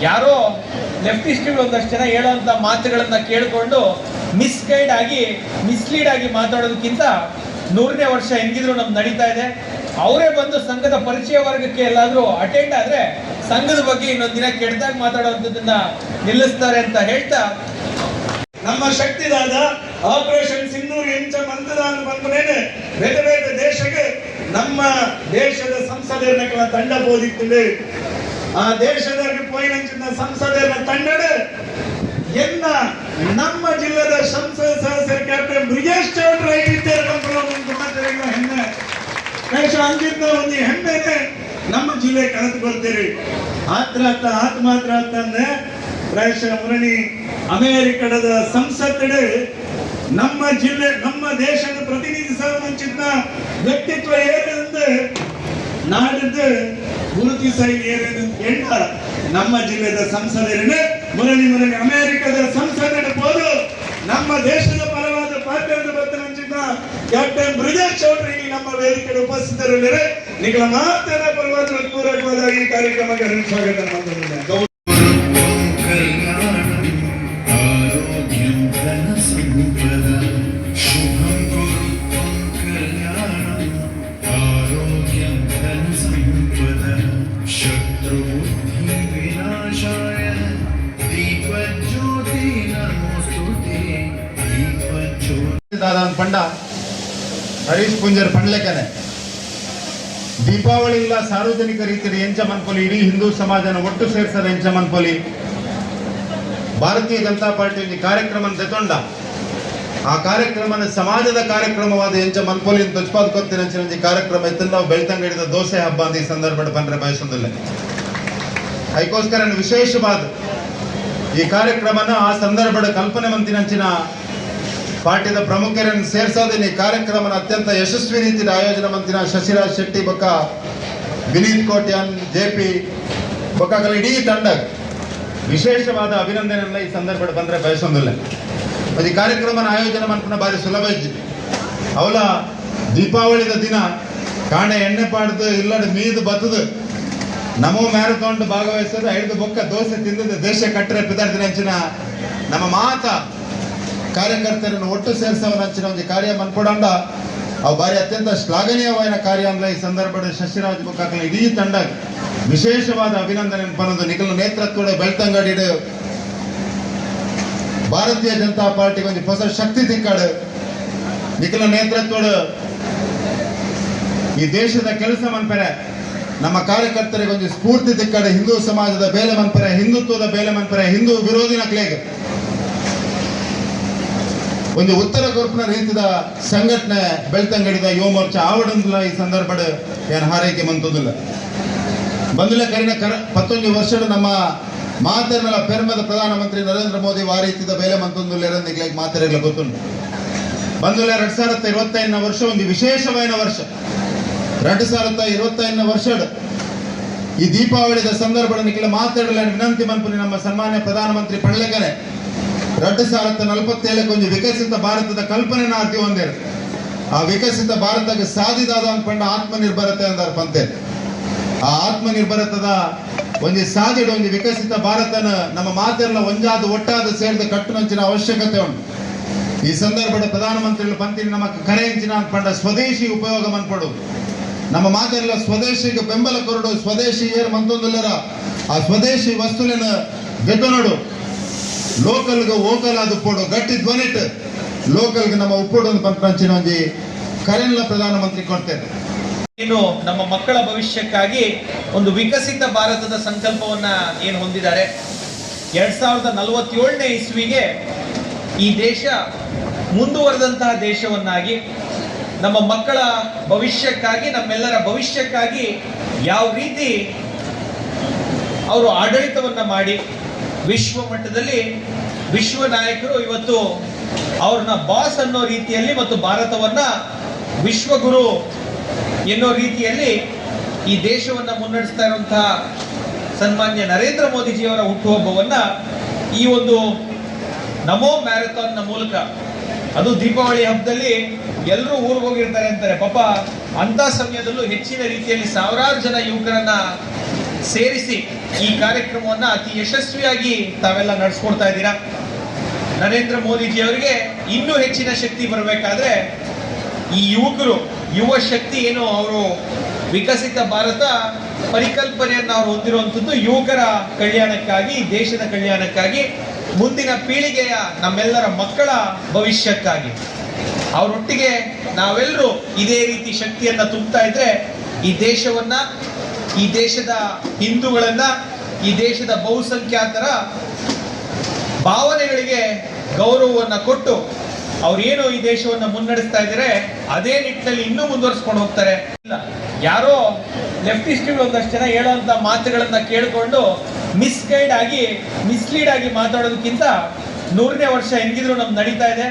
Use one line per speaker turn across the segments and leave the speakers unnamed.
ಯಾರೋ ಲೆಫ್ಟಿಸ್ಟ್ಗಳು ಒಂದಷ್ಟು ಜನ ಹೇಳುವಂತ ಮಾತುಗಳನ್ನ ಕೇಳಿಕೊಂಡು ಮಿಸ್ಗೈಡ್ ಆಗಿ ಮಿಸ್ಲೀಡ್ ಆಗಿ ಮಾತಾಡೋದಕ್ಕಿಂತ ನೂರನೇ ವರ್ಷ ಹೆಂಗಿದ್ರು ನಮ್ ನಡೀತಾ ಇದೆ. ಅವರೇ ಬಂದು ಸಂಘದ ಪರಿಚಯ ವರ್ಗಕ್ಕೆ ಎಲ್ಲಾದ್ರೂ ಅಟೆಂಡ್ ಆದ್ರೆ ಸಂಘದ ಬಗ್ಗೆ ಇನ್ನೊಂದು ದಿನ ಕೆಟ್ಟದಾಗ ಮಾತಾಡುವಂಥದ್ದನ್ನ ನಿಲ್ಲಿಸ್ತಾರೆ ಅಂತ ಹೇಳ್ತಾ
ನಮ್ಮ ಶಕ್ತಿದಾದ ಆಪರೇಷನ್ ಸಿಂಧೂರ್ ಎಂಚ ಮಂತ್ರದಾನ ಬಂದ್ಮೇಲೆ ಬೇರೆ ಬೇರೆ ದೇಶಕ್ಕೆ ನಮ್ಮ ದೇಶದ ಸಂಸದರ ತಂಡ ಬೋದಿತ್ತದೆ ಆ ದೇಶದ ಪೋಯಿನಂಚಿನ ಸಂಸದರ ತಂಡದ ಎನ್ನ ನಮ್ಮ ಜಿಲ್ಲೆದ ಸಂಸದ ಸದಸ್ಯರ ಕ್ಯಾಪ್ಟನ್ ಬ್ರಿಜೇಶ್ ಚೌಧರಿ ಆಗಿದ್ದಾರೆ ಹೆಮ್ಮೆ. ಬಹುಶಃ ಅಂದಿದ್ದ ಒಂದು ಹೆಮ್ಮೆನೆ ನಮ್ಮ ಜಿಲ್ಲೆ ಕಳೆದು ಬರ್ತೀರಿ ಆತ್ರ ಆತ ಆತ್ಮಾತ್ರ ಅಂತಂದ್ರೆ ಪ್ರಾಯಶಃ ಮುರಣಿ ಅಮೇರಿಕದ ಸಂಸತ್ತಡೆ ನಮ್ಮ ಜಿಲ್ಲೆ, ನಮ್ಮ ದೇಶದ ಪ್ರತಿನಿಧಿಸುವ ಮುಂಚಿತ ವ್ಯಕ್ತಿತ್ವ ಏನೆಂದು ನಾಡಿದ್ದು ಗುರುತಿಸೈ ಎಂಟ ನಮ್ಮ ಜಿಲ್ಲೆದ ಸಂಸದರೇನೆ ಮುರಳಿ ಮುರಳಿ ಅಮೆರಿಕದ ಸಂಸದರ ಬೋದು ನಮ್ಮ ದೇಶದ ಪರವಾದ ಪಾತ್ರದ ಬತ್ತನಂಚಿನ ಕ್ಯಾಪ್ಟನ್ ಬ್ರಿಜೇಶ್ ಚೌಧರಿ ನಮ್ಮ ವೇದಿಕೆಗೆ ಉಪಸ್ಥಿತರಿದ್ದಾರೆ. ನಿಗಳ ಮಾತನ ಪರವಾದ ಪೂರಕವಾದ ಈ ಕಾರ್ಯಕ್ರಮಕ್ಕೆ ಸ್ವಾಗತ ಮಾಡ್ತಿದ್ದೇನೆ
దాని పండ ಹರೀಶ್ ಪುಂಜರ್ ಪಂಡ್ಲೆಕನೆ. ದೀಪಾವಳಿ ಇಲ್ಲ ಸಾರ್ವಜನಿಕರಿದ್ದರೆ ಎಂಚ ಮನ್ಪೊಲಿ, ಇಡೀ ಹಿಂದೂ ಸಮಾಜನ ಒಟ್ಟು ಸೇರ್ಸದ ಎಂಚ ಮನ್ಪೊಲಿ. ಭಾರತೀಯ ಜನತಾ ಪಾರ್ಟಿಯಲ್ಲಿ ಕಾರ್ಯಕ್ರಮ ತೆತೊಂಡ. ಆ ಕಾರ್ಯಕ್ರಮನ ಸಮಾಜದ ಕಾರ್ಯಕ್ರಮವಾದ ಎಂಚ ಅಂತ ತೊಚ್ಪಾದ್ ಕೊತ್ತಿನ ಕಾರ್ಯಕ್ರಮ ಇತ್ತು ನಾವು ಬೆಳ್ತಂಗಡಿದ ದೋಸೆ ಹಬ್ಬ ಅಂತ ಈ ಸಂದರ್ಭ ಬಂದ್ರೆ ಬಯಸೊಂದಲ್ಲ. ಅದಕ್ಕೋಸ್ಕರ ವಿಶೇಷವಾದ ಈ ಕಾರ್ಯಕ್ರಮನ ಆ ಸಂದರ್ಭದ ಕಲ್ಪನೆ ಮಂತಿನಂಚಿನ ಪಾರ್ಟಿದ ಪ್ರಮುಖರನ್ನು ಸೇರ್ಸೋದಿನ ಕಾರ್ಯಕ್ರಮನ ಅತ್ಯಂತ ಯಶಸ್ವಿ ರೀತಿಯಲ್ಲಿ ಆಯೋಜನೆ ಮಂತಿನ ಶಶಿರಾಜ್ ಶೆಟ್ಟಿ, ಬೊಕ್ಕ ವಿನೀತ್ ಕೋಟ್ಯಾನ್, ಜೆ ಪಿ ಬೊಕ್ಕ ಇಡೀ ತಂಡ ವಿಶೇಷವಾದ ಅಭಿನಂದನೆಯನ್ನ ಈ ಸಂದರ್ಭದಲ್ಲಿ ಬಂದ್ರೆ ಬಯಸೋದಿಲ್ಲ. ಈ ಕಾರ್ಯಕ್ರಮನ ಆಯೋಜನೆ ಮಾಡ್ಕೊಂಡ ಬಾರಿ ಸುಲಭ ಇಜ್ಜಿ ಅವಲ ದೀಪಾವಳಿದ ದಿನ ಕಾಣೆ ಎಣ್ಣೆ ಪಾಡ್ದು ಇಲ್ಲಡ ಮೀದು ಬತ್ತದು. ನಮೋ ಮ್ಯಾರಥಾನ್ ಭಾಗವಹಿಸೋದು, ಐದು ಬೊಕ್ಕ ದೋಸೆ ತಿಂದದ್ದು ದೇಶ ಕಟ್ಟರೆ ಪಿದಾರ್ಥ ನೆಂಚಿನ ನಮ್ಮ ಮಾತ. ಕಾರ್ಯಕರ್ತರನ್ನು ಒಟ್ಟು ಸೇರಿಸವ ಹಚ್ಚಿನ ಒಂದು ಕಾರ್ಯ ಮನ್ಕೊಡಂಡ. ಅವು ಬಾರಿ ಅತ್ಯಂತ ಶ್ಲಾಘನೀಯವಾದ ಕಾರ್ಯ ಅಂದ್ರೆ ಈ ಸಂದರ್ಭದಲ್ಲಿ ಶಶಿರಾಜ್ ಮುಖಾಕಲ ಇಡೀ ತಂಡ ವಿಶೇಷವಾದ ಅಭಿನಂದನೆ ಬಂದು ನಿಖಲ ನೇತೃತ್ವದ ಬೆಳ್ತಂಗಡಿಡು ಭಾರತೀಯ ಜನತಾ ಪಾರ್ಟಿಗೆ ಒಂದು ಹೊಸ ಶಕ್ತಿ ತಿಕ್ಕಾಡು. ನಿಖಲ ನೇತೃತ್ವದ ಈ ದೇಶದ ಕೆಲಸ ಮನ್ಪರೆ, ನಮ್ಮ ಕಾರ್ಯಕರ್ತರಿಗೆ ಒಂದು ಸ್ಫೂರ್ತಿ ತಿಕ್ಕಡೆ. ಹಿಂದೂ ಸಮಾಜದ ಬೇಲೆ ಮನ್ಪರೆ, ಹಿಂದುತ್ವದ ಬೇಲೆ ಮನ್ಪರೆ, ಹಿಂದೂ ವಿರೋಧಿನ ನಕ್ಲೇಗ್. ಒಂದು ಉತ್ತರ ಕೊರ್ಪನ ರೀತಿದ ಸಂಘಟನೆ ಬೆಳ್ತಂಗಡಿದ ಯುವ ಮೋರ್ಚಾ ಆವಡಂದಿಲ್ಲ ಈ ಸಂದರ್ಭದ ಏನು ಹಾರೈಕೆ ಬಂತದಿಲ್ಲ. ಬಂದಿಲ್ಲ ಕರಿನ ಕರ ಪತ್ತೊಂದು ವರ್ಷದ ನಮ್ಮ ಮಾತರ್ನಲ ಪೆರ್ಮದ ಪ್ರಧಾನಮಂತ್ರಿ ನರೇಂದ್ರ ಮೋದಿ ವಾರೀತಿದ ಬೇಲೆ ಮಂತೊಂದಿಲ್ಲ ಮಂತೊಂದುಲ್ಲೆರಂದಿಗ್ಲಾಗ ಮಾತಾಡಲು ಗೊತ್ತುಂಟು. ಬಂದಿಲ್ಲ ಎರಡ್ ಸಾವಿರದ ಇರುವತ್ತೈದನ ವರ್ಷ ಒಂದು ವಿಶೇಷವಾದ ವರ್ಷ. ಎರಡು ಸಾವಿರದ ಇರುವತ್ತೈದನ ವರ್ಷದ ಈ ದೀಪಾವಳಿದ ಸಂದರ್ಭದ ನಿಖಿಲ ಮಾತಾಡಲ ವಿನಂತಿ ಮನ್ಪುನಿ ನಮ್ಮ ಸನ್ಮಾನ್ಯ ಪ್ರಧಾನಮಂತ್ರಿ ಪಡ್ಲೆಕನೆ. ಎರಡು ಸಾವಿರದ ನಲವತ್ತೇಳಕ್ಕೆ ಒಂದು ವಿಕಸಿತ ಭಾರತದ ಕಲ್ಪನೆ ನಾರ್ತಿ ಒಂದೇ ಆ ವಿಕಸಿತ ಭಾರತಕ್ಕೆ ಸಾಧಿದಾದ ಅನ್ಕೊಂಡ ಆತ್ಮನಿರ್ಭರತೆ ಅಂದಾರ ಪಂತೆ ಆ ಆತ್ಮನಿರ್ಭರತದ ಒಂದು ಸಾಧಿಡು ಒಂದು ವಿಕಸಿತ ಭಾರತನ ನಮ್ಮ ಮಾತೆಲ್ಲ ಒಂಜಾದ ಒಟ್ಟಾದ ಸೇರಿದ ಕಟ್ಟುನಂಚಿನ ಅವಶ್ಯಕತೆ ಉಂಟು. ಈ ಸಂದರ್ಭದ ಪ್ರಧಾನಮಂತ್ರಿಗಳು ಪಂತಿನ ನಮ್ಮ ಕರೆ ಇಂಚಿನ ಅನ್ಕೊಂಡ ಸ್ವದೇಶಿ ಉಪಯೋಗ ಮನ್ಪಡು ನಮ್ಮ ಮಾತೆಲ್ಲ ಸ್ವದೇಶಿಗೆ ಬೆಂಬಲ ಕೊರಡು, ಸ್ವದೇಶಿ ಏರ್ ಮಂತೊಂದುಲ್ಲರ, ಆ ಸ್ವದೇಶಿ ವಸ್ತುವಿನ ಗೆದ್ದನೋಡು ಲೋಕಲ್ಗೆ ಓಕಲ್ ಅದು ಪೋಡು, ಗಟ್ಟಿ ಧ್ವನಿಟ್ ಲೋಕಲ್ಗೆ ನಮ್ಮ ಉಪ್ಪೋಡು ಒಂದು ಕರೆನ್ಲ ಪ್ರಧಾನಮಂತ್ರಿ ಕೊಡ್ತೇನೆ.
ಏನು ನಮ್ಮ ಮಕ್ಕಳ ಭವಿಷ್ಯಕ್ಕಾಗಿ ಒಂದು ವಿಕಸಿತ ಭಾರತದ ಸಂಕಲ್ಪವನ್ನ ಏನು ಹೊಂದಿದ್ದಾರೆ. ಎರಡ್ ಸಾವಿರದ ನಲವತ್ತೇಳನೇ ಇಸ್ವಿಗೆ ಈ ದೇಶ ಮುಂದುವರೆದಂತಹ ದೇಶವನ್ನಾಗಿ, ನಮ್ಮ ಮಕ್ಕಳ ಭವಿಷ್ಯಕ್ಕಾಗಿ, ನಮ್ಮೆಲ್ಲರ ಭವಿಷ್ಯಕ್ಕಾಗಿ ಯಾವ ರೀತಿ ಅವರು ಆಡಳಿತವನ್ನ ಮಾಡಿ ವಿಶ್ವ ಮಟ್ಟದಲ್ಲಿ ವಿಶ್ವ ನಾಯಕರು ಇವತ್ತು ಅವ್ರನ್ನ ಬಾಸ್ ಅನ್ನೋ ರೀತಿಯಲ್ಲಿ ಮತ್ತು ಭಾರತವನ್ನ ವಿಶ್ವಗುರು ಎನ್ನೋ ರೀತಿಯಲ್ಲಿ ಈ ದೇಶವನ್ನ ಮುನ್ನಡೆಸ್ತಾ ಇರುವಂತಹ ಸನ್ಮಾನ್ಯ ನರೇಂದ್ರ ಮೋದಿಜಿಯವರ ಹುಟ್ಟುಹಬ್ಬವನ್ನ ಈ ಒಂದು ನಮೋ ಮ್ಯಾರಥಾನ್ನ ಮೂಲಕ, ಅದು ದೀಪಾವಳಿ ಹಬ್ಬದಲ್ಲಿ ಎಲ್ಲರೂ ಊರಿಗೆ ಹೋಗಿರ್ತಾರೆ ಅಂತಾರೆ. ಪಾಪ ಅಂತ ಸಮಯದಲ್ಲೂ ಹೆಚ್ಚಿನ ರೀತಿಯಲ್ಲಿ ಸಾವಿರಾರು ಜನ ಯುವಕರನ್ನ ಸೇರಿಸಿ ಈ ಕಾರ್ಯಕ್ರಮವನ್ನ ಅತಿ ಯಶಸ್ವಿಯಾಗಿ ತಾವೆಲ್ಲ ನಡೆಸ್ಕೊಡ್ತಾ ಇದ್ದೀರಾ? ನರೇಂದ್ರ ಮೋದಿಜಿ ಅವರಿಗೆ ಇನ್ನೂ ಹೆಚ್ಚಿನ ಶಕ್ತಿ ಬರಬೇಕಾದ್ರೆ ಈ ಯುವಕರು, ಯುವ ಶಕ್ತಿ ಏನು ಅವರು ವಿಕಸಿತ ಭಾರತ ಪರಿಕಲ್ಪನೆಯನ್ನು ಅವರು ಹೊಂದಿರುವಂಥದ್ದು ಯುವಕರ ಕಲ್ಯಾಣಕ್ಕಾಗಿ, ದೇಶದ ಕಲ್ಯಾಣಕ್ಕಾಗಿ, ಮುಂದಿನ ಪೀಳಿಗೆಯ ನಮ್ಮೆಲ್ಲರ ಮಕ್ಕಳ ಭವಿಷ್ಯಕ್ಕಾಗಿ. ಅವರೊಟ್ಟಿಗೆ ನಾವೆಲ್ಲರೂ ಇದೇ ರೀತಿ ಶಕ್ತಿಯನ್ನು ತುಂಬ್ತಾ ಇದ್ರೆ ಈ ದೇಶವನ್ನ ಈ ದೇಶದ ಹಿಂದೂಗಳನ್ನ, ಈ ದೇಶದ ಬಹುಸಂಖ್ಯಾತರ ಭಾವನೆಗಳಿಗೆ ಗೌರವವನ್ನು ಕೊಟ್ಟು ಅವ್ರೇನು ಈ ದೇಶವನ್ನ ಮುನ್ನಡೆಸ್ತಾ ಇದ್ದಾರೆ ಅದೇ ನಿಟ್ಟಿನಲ್ಲಿ ಇನ್ನೂ ಮುಂದುವರಿಸ್ಕೊಂಡು ಹೋಗ್ತಾರೆ. ಇಲ್ಲ ಯಾರೋ ಲೆಫ್ಟಿಸ್ಟ್ಗಳು ಒಂದಷ್ಟು ಜನ ಹೇಳುವಂತ ಮಾತುಗಳನ್ನ ಕೇಳಿಕೊಂಡು ಮಿಸ್ಗೈಡ್ ಆಗಿ ಮಿಸ್ಲೀಡ್ ಆಗಿ ಮಾತಾಡೋದಕ್ಕಿಂತ ನೂರನೇ ವರ್ಷ ಹೆಂಗಿದ್ರು ನಮ್ಗೆ ನಡೀತಾ ಇದೆ.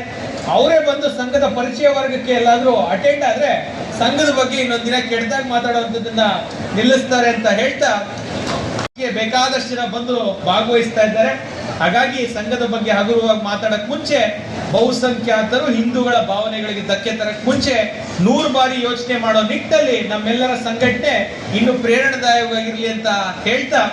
ಅವರೇ ಬಂದು ಸಂಘದ ಪರಿಚಯ ವರ್ಗಕ್ಕೆ ಎಲ್ಲಾದರೂ ಅಟೆಂಡ್ ಆದ್ರೆ ಸಂಘದ ಬಗ್ಗೆ ಇನ್ನೊಂದು ದಿನ ಕೆಟ್ಟದಾಗಿ ಮಾತಾಡುವಂಥದ್ದನ್ನ ನಿಲ್ಲಿಸ್ತಾರೆ ಅಂತ ಹೇಳ್ತಾ ಬೇಕಾದಷ್ಟು ಜನ ಬಂದು ಭಾಗವಹಿಸ್ತಾ ಇದ್ದಾರೆ. ಹಾಗಾಗಿ ಸಂಘದ ಬಗ್ಗೆ ಹಗುರವಾಗಿ ಮಾತಾಡಕ್ ಮುಂಚೆ ಬಹುಸಂಖ್ಯಾತರು ಹಿಂದೂಗಳ ಭಾವನೆಗಳಿಗೆ ಧಕ್ಕೆ ತರಕ್ ಮುಂಚೆ ನೂರು ಬಾರಿ ಯೋಚನೆ ಮಾಡೋ ನಿಟ್ಟಲ್ಲಿ ನಮ್ಮೆಲ್ಲರ ಸಂಘಟನೆ ಇನ್ನು ಪ್ರೇರಣಾದಾಯಕವಾಗಿರ್ಲಿ ಅಂತ ಹೇಳ್ತಾ